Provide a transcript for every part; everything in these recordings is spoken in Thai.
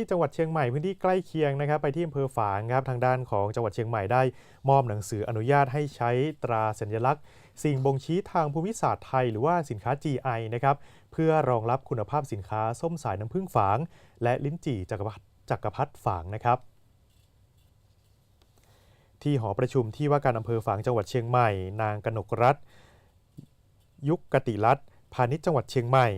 ที่จังหวัดเชียงใหม่พื้นที่ใกล้เคียงนะครับไปที่อำเภอฝางครับทางด้านของจังหวัดเชียงใหม่ได้มอบหนังสืออนุญาตให้ใช้ตราสัญลักษณ์ สิ่งบ่งชี้ทางภูมิศาสตร์ไทย หรือว่าสินค้า GI นะครับเพื่อรองรับคุณภาพสินค้าส้มสายน้ำผึ้งฝาง และลิ้นจี่จักรพรรดิจักรพรรดิฝางนะครับที่หอประชุมที่ว่าการอำเภอฝางจังหวัดเชียงใหม่ นางกนกรัฐยุคกติรัตน์ พาณิชย์จังหวัดเชียงใหม่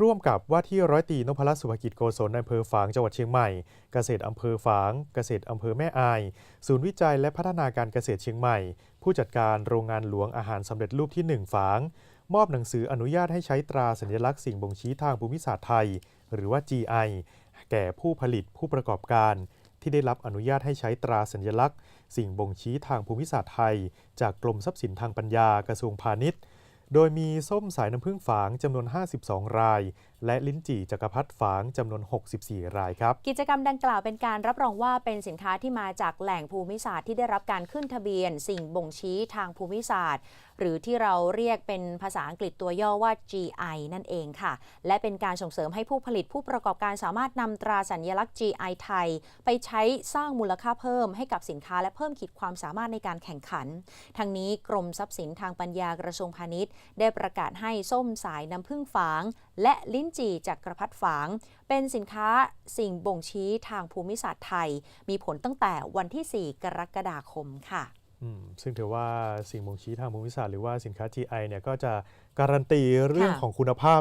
ร่วมกับว่าที่ร้อยตีนพรัตน์สุภกิจโกศลอำเภอฝางจังหวัดเชียงใหม่ เกษตรอำเภอฝาง เกษตรอำเภอแม่อาย ศูนย์วิจัยและพัฒนาการเกษตรเชียงใหม่ ผู้จัดการโรงงานหลวงอาหารสำเร็จรูปที่ 1 ฝาง มอบหนังสืออนุญาตให้ใช้ตราสัญลักษณ์สิ่งบ่งชี้ทางภูมิศาสตร์ไทย หรือว่า GI แก่ผู้ผลิตผู้ประกอบการ ที่ได้รับอนุญาตให้ใช้ตราสัญลักษณ์ สิ่งบ่งชี้ทางภูมิศาสตร์ไทย จากกรมทรัพย์สินทางปัญญากระทรวงพาณิชย์ โดยมีส้มสายน้ำผึ้งฝางจำนวน 52 ราย และลิ้นจี่จักรพรรดิฝางจำนวน 64 รายครับ กิจกรรมดังกล่าวเป็นการรับรองว่าเป็นสินค้าที่มาจากแหล่งภูมิศาสตร์ที่ได้รับการขึ้นทะเบียน สิ่งบ่งชี้ทางภูมิศาสตร์ หรือที่เราเรียกเป็นภาษาอังกฤษตัวย่อว่า GI นั่นเองค่ะ และเป็นการส่งเสริมให้ผู้ผลิตผู้ประกอบการสามารถนำตราสัญลักษณ์ GI ไทย ไปใช้สร้างมูลค่าเพิ่มให้กับสินค้าและเพิ่มขีดความสามารถในการแข่งขัน ทั้งนี้กรมทรัพย์สินทางปัญญากระทรวงพาณิชย์ ได้ประกาศให้ส้มสายน้ำผึ้งฝาง และลิ้นจี่จากกระพัดฝาง เป็นสินค้าสิ่งบ่งชี้ทางภูมิศาสตร์ไทย มีผลตั้งแต่วันที่ 4 กรกฎาคมค่ะอืมซึ่งถือว่าสิ่งบ่งชี้ทางภูมิศาสตร์หรือว่าสินค้า GI เนี่ยก็จะการันตีเรื่องค่ะของคุณภาพ